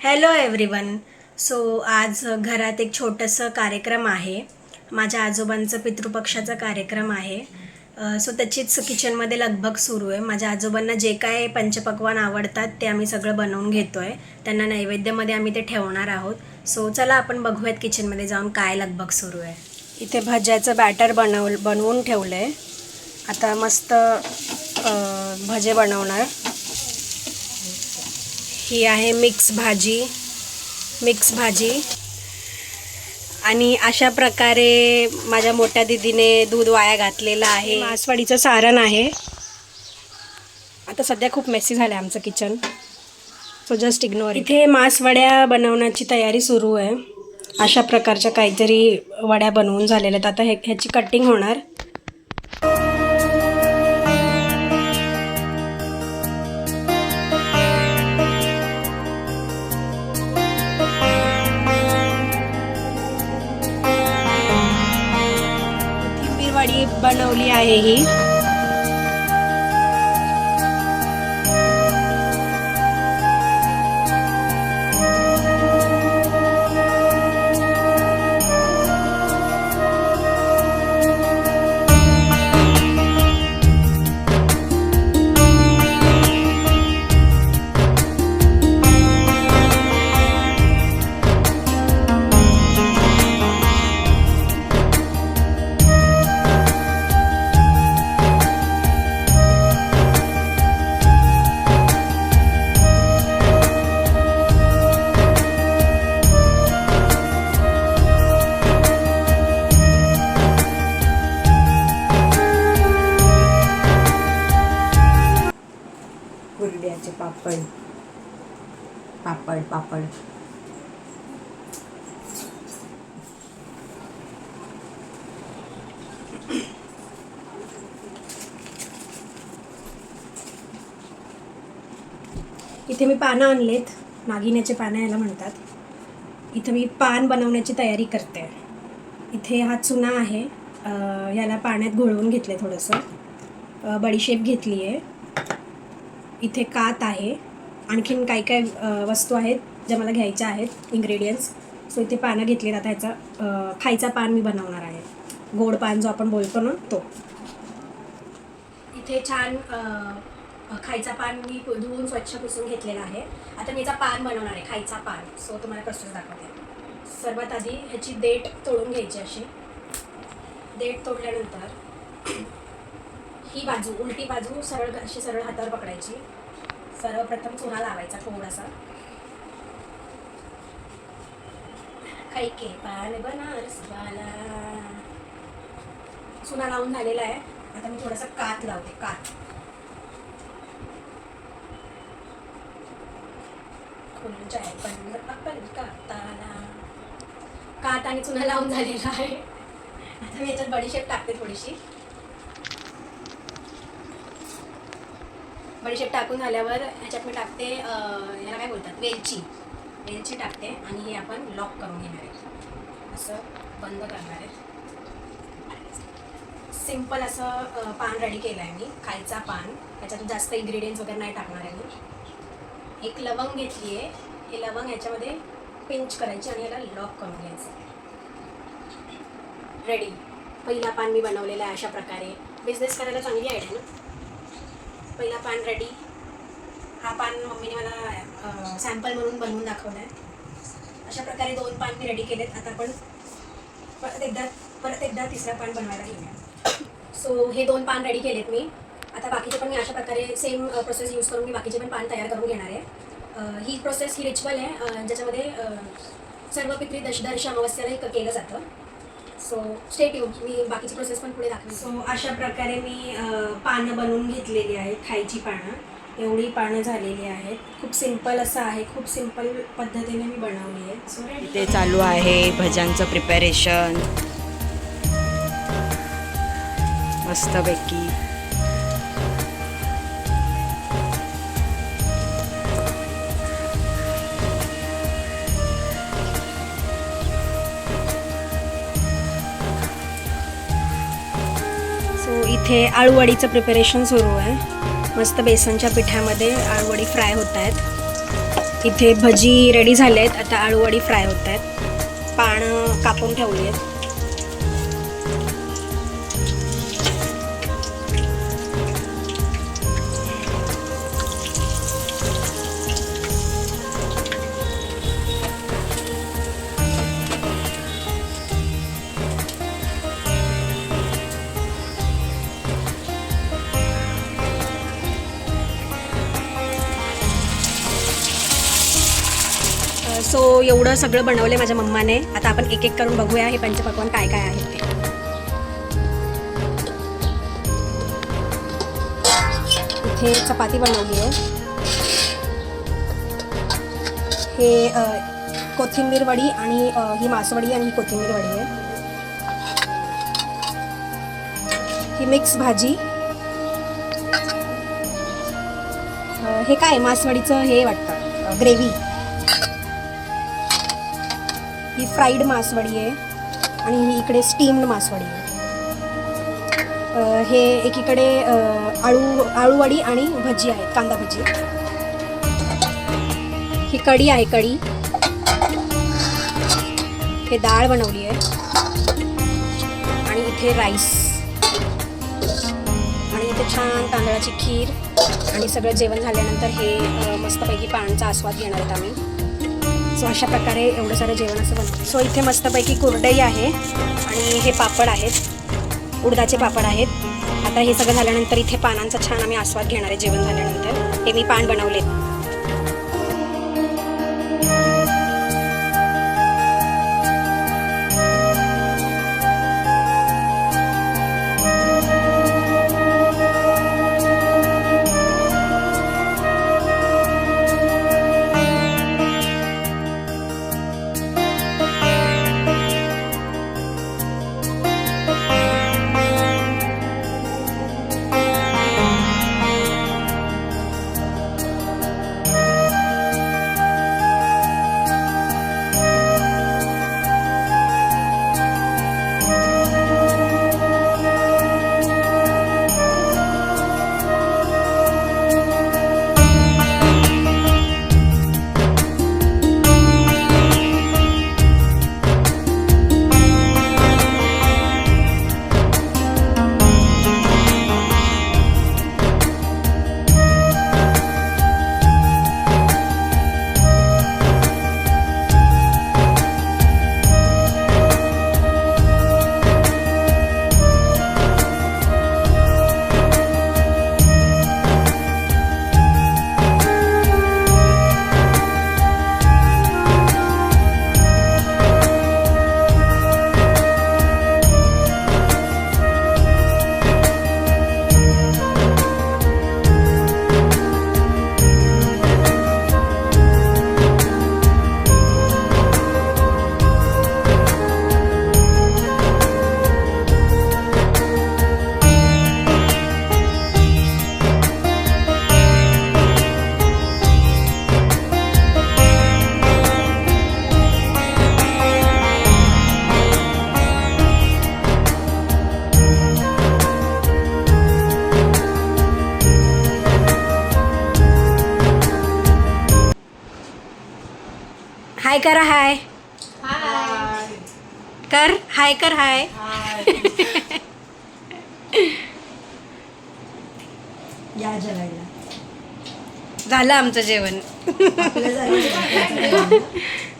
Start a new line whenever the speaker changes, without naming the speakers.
Hello everyone so आज घरात एक छोटंसं कार्यक्रम आहे. माझ्या आजोबांचं पितृपक्षाचा कार्यक्रम आहे. सो त्याचीच किचनमध्ये लगबग सुरू आहे. माझ्या आजोबांना जे काय पंचपक्वान आवडतात ते आम्ही सगळं बनवून घेतो आहे त्यांना नैवेद्यामध्ये आम्ही ते ठेवणार आहोत. सो चला आपण बघूयात किचनमध्ये जाऊन काय लगबग सुरू आहे. इथे भज्याचं बॅटर बनव बनवून ठेवलं आहे आता मस्त भजे बनवणार. ही आहे मिक्स भाजी. मिक्स भाजी. आणि अशा प्रकारे माझ्या मोठ्या दिदीने दूध वाया घातलेलं आहे. मासवाडीचं सारण आहे. आता सध्या खूप मेसी झालं आहे आमचं किचन सो जस्ट इग्नोर इथे मासवड्या बनवण्याची तयारी सुरू आहे. अशा प्रकारच्या काहीतरी वड्या बनवून झालेल्या आहेत. आता हे ह्याची कटिंग होणार. वडी बनवली आहे ही.
पापड पापड.
इथे मी पानं आणलेत. नागिन्याचे पानं यायला म्हणतात. इथं मी पान बनवण्याची तयारी करते. इथे हा चुना आहे. याला पाण्यात घोळवून घेतलं आहे थोडंसं बडीशेप घेतली आहे इथे कात आहे. आणखीन काय काय वस्तू आहेत ज्या मला घ्यायच्या आहेत इन्ग्रेडियंट्स सो इथे पानं घेतली आता ह्याचा खायचा पान मी बनवणार आहे. गोड पान जो आपण बोलतो ना तो. इथे छान खायचा पान मी धुवून स्वच्छ पुसून घेतलेला आहे. आता मी याचा पान बनवणार आहे खायचा पान. सो तुम्हाला प्रोसेस दाखवते. सर्वात आधी ह्याची देठ तोडून घ्यायची अशी. देठ तोडल्यानंतर ही बाजू उलटी बाजू सरळ अशी सरळ हातावर पकडायची. सर्वप्रथम चुना लावायचा थोडासा. कैके पान बनारस वाला. चुना लावून झालेला आहे. आता मी थोडासा कात लावते कात. खुलून पण कात आणि चुना लावून झालेला आहे. आता मी याच्यात बडीशेप टाकते थोडीशी. बडीशेप टाकून झाल्यावर ह्याच्यात मी टाकते अं, याला काय बोलतात? वेलची. वेलची टाकते आणि हे आपण लॉक करून घेणार आहे. असं बंद करणार आहे. सिंपल असं पान रेडी केलं आहे मी खायचा पान. त्याच्यातून जास्त इन्ग्रेडियंट्स वगैरे नाही टाकणार आहे मी. एक लवंग घेतली आहे हे लवंग ह्याच्यामध्ये पिंच करायची आणि याला लॉक करून घ्यायचं. रेडी पहिला पान मी बनवलेला आहे अशा प्रकारे. बिझनेस करायला चांगली आयडिया ना? पहिला पान रेडी हा पान मम्मीने मला सॅम्पल म्हणून बनवून दाखवला आहे अशा प्रकारे दोन पान मी रेडी केलेत. आता आपण परत एकदा परत एकदा तिसरा पान बनवायला घेऊया. सो हे दोन पान रेडी केलेत मी. आता बाकीचे पण मी अशा प्रकारे सेम प्रोसेस यूज करून मी बाकीचे पण पान तयार करून घेणार आहे. ही प्रोसेस ही रिच्युअल आहे. ज्याच्यामध्ये सर्व पित्री दश दर्श अमावस्याला हे केलं जातं. सो स्टेट यू मी बाकीची प्रोसेस पण पुढे दाखवेन. सो अशा प्रकारे मी अ, पानं बनवून घेतलेली आहेत खायची पानं. एवढी पानं झालेली आहेत. खूप सिंपल असं आहे. खूप सिंपल पद्धतीने मी बनवली आहे. सो रेडी
इथे चालू आहे भज्यांचं प्रिपरेशन मस्तपैकी.
इथे आळूवडीचं प्रिपरेशन सुरू आहे. मस्त बेसनच्या पिठ्यामध्ये आळूवडी फ्राय होत आहेत. इथे भजी रेडी झाले आहेत आता आळूवडी फ्राय होत आहेत. पानं कापून ठेवली आहेत. सो एवढं सगळं बनवलं आहे माझ्या मम्माने. आता आपण एक एक करून बघूया हे पंचपक्वान काय काय आहे ते. इथे चपाती बनवली आहे हे कोथिंबीर वडी आणि ही मासवडी आणि ही कोथिंबीर वडी आहे. ही मिक्स भाजी. हे काय? मासवडीचं हे वाटतं. ग्रेव्ही. ही फ्राईड मासवडी आहे आणि ही इकडे स्टीम्ड मासवडी आहे. हे एकीकडे आळू आळूवडी आणि भजी आहेत कांदा भजी. ही कढी आहे कढी. हे डाळ बनवली आहे. आणि इथे राईस. आणि इथे छान तांदळाची खीर आणि सगळं जेवण झाल्यानंतर हे मस्तपैकी पाण्याचा आस्वाद घेणार आहेत आम्ही. सो अशा प्रकारे एवढं सारं जेवण असं बनवलं. सो इथे मस्तपैकी कुरडई आहे आणि हे पापड आहेत. उडदाचे पापड आहेत. आता हे सगळं झाल्यानंतर इथे पानांचा छान आम्ही आस्वाद घेणार आहे जेवण झाल्यानंतर. हे मी पान बनवलेत. हाय करा हाय. कर हाय कर हाय.
या जेवायला.
झालं आमचं जेवण.